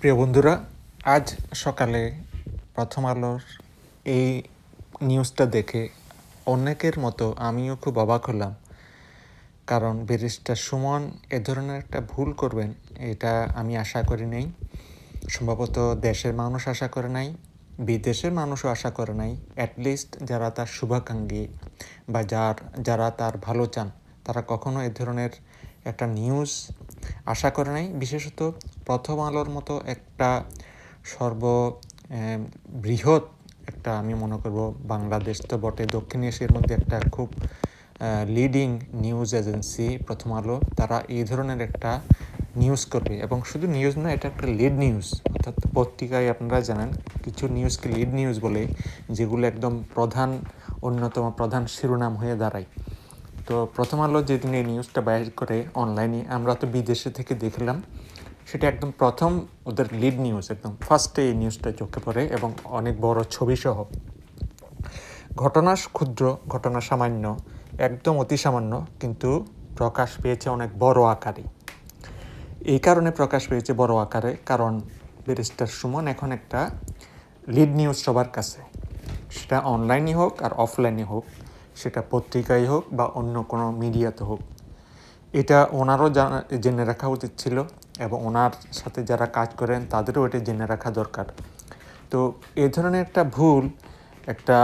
প্রিয় বন্ধুরা, আজ সকালে প্রথম আলোর এই নিউজটা দেখে অনেকের মতো আমিও খুব অবাক হলাম। কারণ ব্যারিস্টার সুমন এ ধরনের একটা ভুল করবেন, এটা আমি আশা করি নাই। সম্ভবত দেশের মানুষ আশা করে নাই, বিদেশের মানুষও আশা করে নাই। অ্যাটলিস্ট যারা তার শুভাকাঙ্ক্ষী বা যার, যারা তার ভালো চান, তারা কখনো এ ধরনের একটা নিউজ আশা করে নাই। বিশেষত প্রথম আলোর মতো একটা সর্ব বৃহৎ একটা আমি মনে করব বাংলাদেশ তো বটে। দক্ষিণ এশিয়ার মধ্যে একটা খুব লিডিং নিউজ এজেন্সি প্রথম আলো। তারা এই ধরনের একটা নিউজ করবে। এবং শুধু নিউজ না, এটা একটা লিড নিউজ অর্থাৎ পত্রিকায় আপনারা জানেন, কিছু নিউজকে লিড নিউজ বলে, যেগুলো একদম প্রধান, অন্যতম প্রধান শিরোনাম হয়ে দাঁড়ায়। তো প্রথম আলো যেদিন এই নিউজটা বাইর করে অনলাইনে আমরা তো বিদেশে থেকে দেখলাম। সেটা একদম প্রথম ওদের লিড নিউজ একদম ফার্স্টে এই নিউজটা চোখে পড়ে এবং অনেক বড় ছবি সহ ঘটনা ক্ষুদ্র, ঘটনা সামান্য, একদম অতি সামান্য, কিন্তু প্রকাশ পেয়েছে অনেক বড় আকারে। এই কারণে প্রকাশ পেয়েছে বড় আকারে, কারণ ব্যারিস্টার সুমন এখন একটা লিড নিউজ সবার কাছে। সেটা অনলাইনই হোক আর অফলাইনে হোক, সেটা পত্রিকায় হোক বা অন্য কোনো মিডিয়াতে হোক। এটা ওনারও জানা, জেনে রাখা উচিত ছিল এবং ওনার সাথে যারা কাজ করেন, তাদেরও এটা জেনে রাখা দরকার। তো এই ধরনের একটা ভুল একটা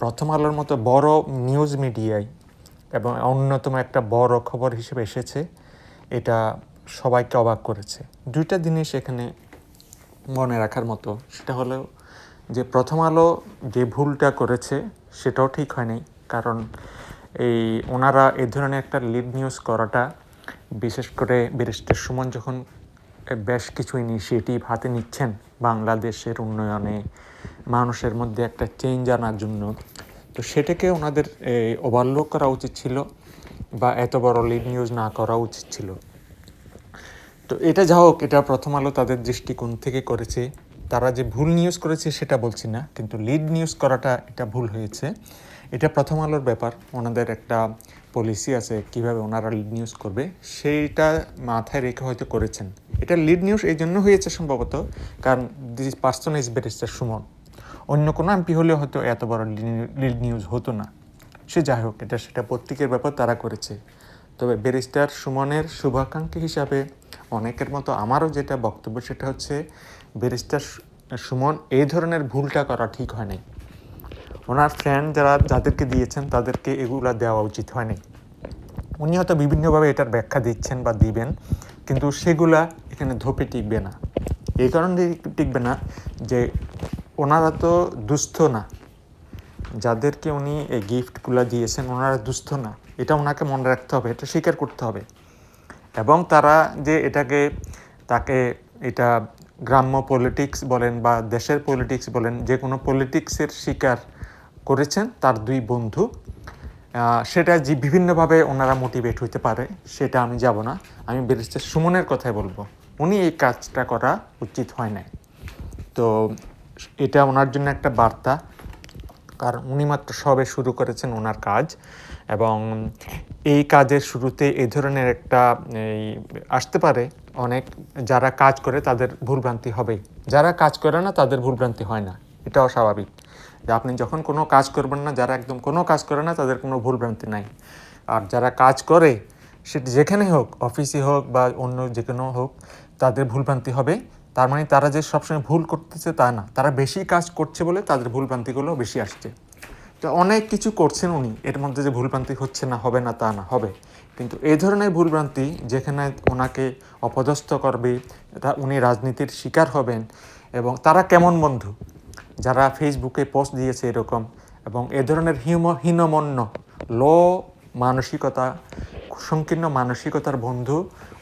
প্রথম আলোর মতো বড় নিউজ মিডিয়ায় এবং অন্যতম একটা বড় খবর হিসেবে এসেছে, এটা সবাইকে অবাক করেছে। দুইটা জিনিস এখানে মনে রাখার মতো, সেটা হলো যে প্রথম আলো যে ভুলটা করেছে, সেটাও ঠিক হয়নি। কারণ এই ওনারা এ ধরনের একটা লিড নিউজ করাটা বিশেষ করে ব্যারিস্টার সুমন যখন বেশ কিছু ইনিশিয়েটিভ হাতে নিচ্ছেন বাংলাদেশের উন্নয়নে, মানুষের মধ্যে একটা চেঞ্জ আনার জন্য, তো সেটাকে ওনাদের ওভারলোক করা উচিত ছিল বা এত বড় লিড নিউজ না করা উচিত ছিল। তো এটা যা হোক, এটা প্রথম আলো তাদের দৃষ্টিকোণ থেকে করেছে। তারা যে ভুল নিউজ করেছে সেটা বলছি না, কিন্তু লিড নিউজ করাটা এটা ভুল হয়েছে। এটা প্রথম আলোর ব্যাপার। ওনাদের একটা পলিসি আছে, কীভাবে ওনারা লিড নিউজ করবে, সেইটা মাথায় রেখে হয়তো করেছেন। এটা লিড নিউজ এই জন্য হয়েছে সম্ভবত, কারণ this person is barrister Suman. অন্য কোনো এমপি হলে হয়তো এত বড় লিড নিউজ হতো না। সে যাই হোক, এটা সেটা প্রত্যেকের ব্যাপার, তারা করেছে। তবে ব্যারিস্টার সুমনের শুভাকাঙ্ক্ষী হিসাবে অনেকের মতো আমারও যেটা বক্তব্য, সেটা হচ্ছে ব্যারিস্টার সুমন এই ধরনের ভুলটা করা ঠিক হয়নি ওনার ফ্রেন্ড যারা যাদেরকে দিয়েছেন, তাদেরকে এগুলা দেওয়া উচিত হয়নি। উনি হয়তো বিভিন্নভাবে এটার ব্যাখ্যা দিচ্ছেন বা দিবেন, কিন্তু সেগুলা এখানে ধোপে টিকবে না। এই কারণে টিকবে না যে ওনারা তো দুস্থ না। যাদেরকে উনি এই গিফটগুলো দিয়েছেন, ওনারা দুস্থ না। এটা ওনাকে মনে রাখতে হবে, এটা স্বীকার করতে হবে। এবং তারা যে এটাকে, তাকে এটা গ্রাম্য পলিটিক্স বলেন বা দেশের পলিটিক্স বলেন, যে কোনো পলিটিক্সের শিকার করেছেন তার দুই বন্ধু। সেটা যে বিভিন্নভাবে ওনারা মোটিভেট হইতে পারে, সেটা আমি যাব না। আমি ব্যারিস্টার সুমনের কথাই বলব। উনি এই কাজটা করা উচিত হয় নাই। তো এটা ওনার জন্য একটা বার্তা। কারণ উনি মাত্র সবে শুরু করেছেন ওনার কাজ। এবং এই কাজের শুরুতে এই ধরনের একটা আসতে পারে অনেক। যারা কাজ করে তাদের ভুলভ্রান্তি হবে যারা কাজ করে না তাদের ভুলভ্রান্তি হয় না। এটাও স্বাভাবিক। যে আপনি যখন কোনো কাজ করবেন না, যারা একদম কোনো কাজ করে না, তাদের কোনো ভুলভ্রান্তি নাই। আর যারা কাজ করে সেটা যেখানে হোক অফিসে হোক বা অন্য যে কোনো হোক, তাদের ভুলভ্রান্তি হবে। তার মানে তারা যে সবসময় ভুল করতেছে তা না। তারা বেশি কাজ করছে বলে তাদের ভুলভ্রান্তিগুলো বেশি আসছে। তো অনেক কিছু করছেন উনি, এর মধ্যে যে ভুলভ্রান্তি হচ্ছে না, হবে না তা না, হবে। কিন্তু এই ধরনের ভুলভ্রান্তি যেখানে ওনাকে অপদস্থ করবে উনি রাজনীতির শিকার হবেন এবং তারা কেমন বন্ধু? যারা ফেসবুকে পোস্ট দিয়েছে এরকম, এবং এ ধরনের হিম হীনমন্য লো মানসিকতা, সংকীর্ণ মানসিকতার বন্ধু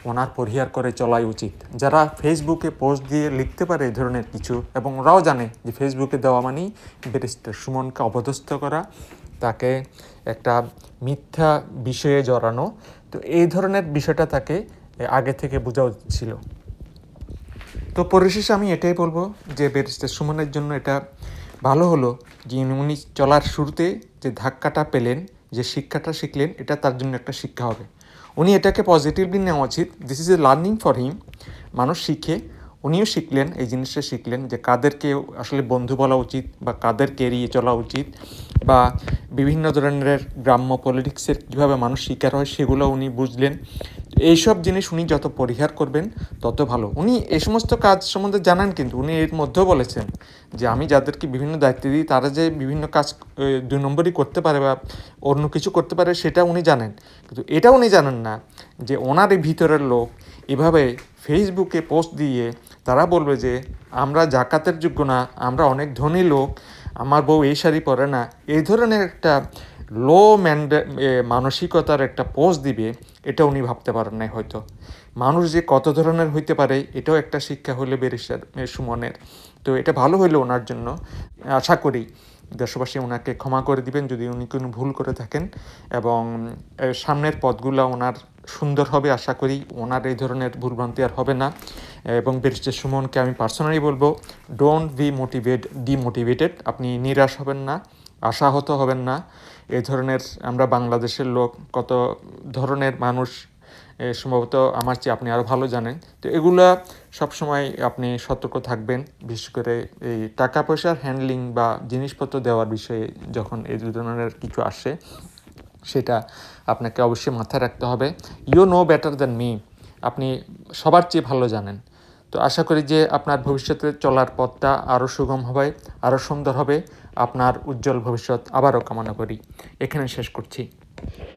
ওনার পরিহার করে চলাই উচিত। যারা ফেসবুকে পোস্ট দিয়ে লিখতে পারে এই ধরনের কিছু, এবং ওরাও জানে যে ফেসবুকে দেওয়া মানেই ব্যারিস্টার সুমনকে অপদস্থ করা, তাকে একটা মিথ্যা বিষয়ে জড়ানো, তো এই ধরনের বিষয়টা তাকে আগে থেকে বোঝা উচিত ছিল। তো পরিশেষে আমি এটাই বলব যে ব্যারিস্টার সুমনের জন্য এটা ভালো হলো যে উনি চলার শুরুতে যে ধাক্কাটা পেলেন, যে শিক্ষাটা শিখলেন, এটা তার জন্য একটা শিক্ষা হবে। উনি এটাকে পজিটিভলি নেওয়া উচিত। This is a learning for him মানুষ শিখে, উনিও শিখলেন, এই জিনিসটা শিখলেন যে কাদেরকে আসলে বন্ধু বলা উচিত বা কাদেরকে এড়িয়ে চলা উচিত বা বিভিন্ন ধরনের গ্রাম্য পলিটিক্সের কীভাবে মানুষ শিকার হয় সেগুলো উনি বুঝলেন। এইসব জিনিস উনি যত পরিহার করবেন, তত ভালো। উনি এ সমস্ত কাজ সম্বন্ধে জানান কিন্তু, উনি এর মধ্যেও বলেছেন যে আমি যাদেরকে বিভিন্ন দায়িত্ব দিই, তারা যে বিভিন্ন কাজ দুই নম্বরই করতে পারে বা অন্য কিছু করতে পারে, সেটা উনি জানেন। কিন্তু এটা উনি জানেন না যে ওনার এই ভিতরের লোক এভাবে ফেসবুকে পোস্ট দিয়ে তারা বলবে যে, আমরা জাকাতের যোগ্য না, আমরা অনেক ধনী লোক, আমার বউ এই শাড়ি পরে না। এই ধরনের একটা লো ম্যান্ডে মানসিকতার একটা পোজ দিবে, এটা উনি ভাবতে পারেন নাই হয়তো। মানুষ যে কত ধরনের হইতে পারে, এটাও একটা শিক্ষা হলে বেরিসার সুমনের। তো এটা ভালো হইল ওনার জন্য। আশা করি দেশবাসী ওনাকে ক্ষমা করে দিবেন যদি উনি কোনো ভুল করে থাকেন। এবং সামনের পথগুলো ওনার সুন্দর হবে, আশা করি ওনার এই ধরনের ভুলভ্রান্তি আর হবে না। এবং ব্যারিস্টার সুমনকে আমি পার্সোনালি বলব ডোন্ট বি মোটিভেট ডিমোটিভেটেড আপনি নিরাশ হবেন না, আশাহত হবেন না। এই ধরনের আমরা বাংলাদেশের লোক কত ধরনের মানুষ সম্ভবত আমার চেয়ে আপনি আরও ভালো জানেন। তো এগুলা সবসময় আপনি সতর্ক থাকবেন, বিশেষ করে এই টাকা পয়সার হ্যান্ডলিং বা জিনিসপত্র দেওয়ার বিষয়ে যখন এই ধরনের কিছু আসে, সেটা আপনাকে অবশ্যই মাথায় রাখতে হবে। You know better than me আপনি সবার চেয়ে ভালো জানেন। তো আশা করি যে আপনার ভবিষ্যতে চলার পথটা আরও সুগম হবে আরও সুন্দর হবে। আপনার উজ্জ্বল ভবিষ্যৎ আবারও কামনা করি। এখানে শেষ করছি।